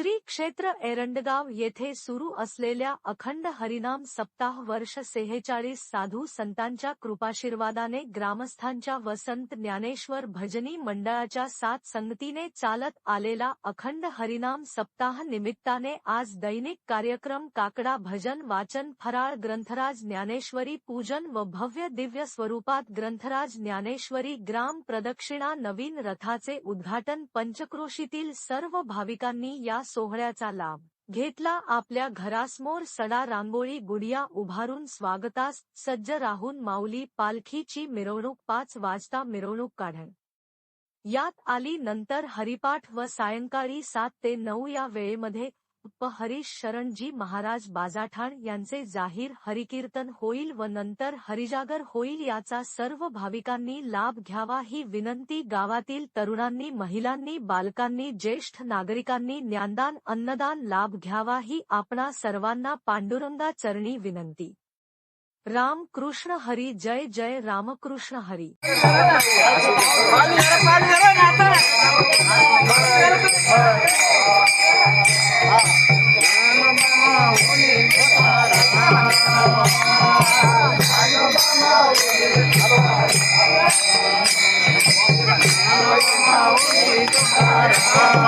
श्री क्षेत्र एरंडगाव येथे सुरू असलेल्या अखंड हरिनाम सप्ताह वर्ष सेहेचाळीस साधू संतांच्या कृपाशीर्वादाने ग्रामस्थांच्या वसंत ज्ञानेश्वर भजनी मंडळाच्या सात संगतीने चालत आलेला अखंड हरिनाम सप्ताह निमित्ताने आज दैनिक कार्यक्रम काकडा भजन वाचन फराळ ग्रंथराज ज्ञानेश्वरी पूजन व भव्य दिव्य स्वरूपात ग्रंथराज ज्ञानेश्वरी ग्राम प्रदक्षिणा नवीन रथाचे उद्घाटन पंचक्रोशीतील सर्व भाविकांनी या सोहळ्याचा लाभ घेतला. आपल्या घरासमोर सडा रांगोळी गुडिया उभारून स्वागतास सज्ज राहून माऊली पालखीची मिरवणूक पाच वाजता मिरवणूक काढण. यात आली नंतर हरिपाठ व सायंकाळी सात ते नऊ या वेळेमध्ये उप हरीश शरणजी महाराज बाजाठाण यांचे जाहीर हरिकीर्तन होईल व नंतर हरिजागर होईल याचा सर्व भाविकांनी लाभ घ्यावा ही विनंती गावातील तरुणांनी महिलांनी बालकांनी ज्येष्ठ नागरिकांनी ज्ञानदान अन्नदान लाभ घ्यावा ही आपणा सर्वांना पांडुरंगा चरणी विनंती. राम कृष्ण हरी जय जय रामकृष्ण हरी.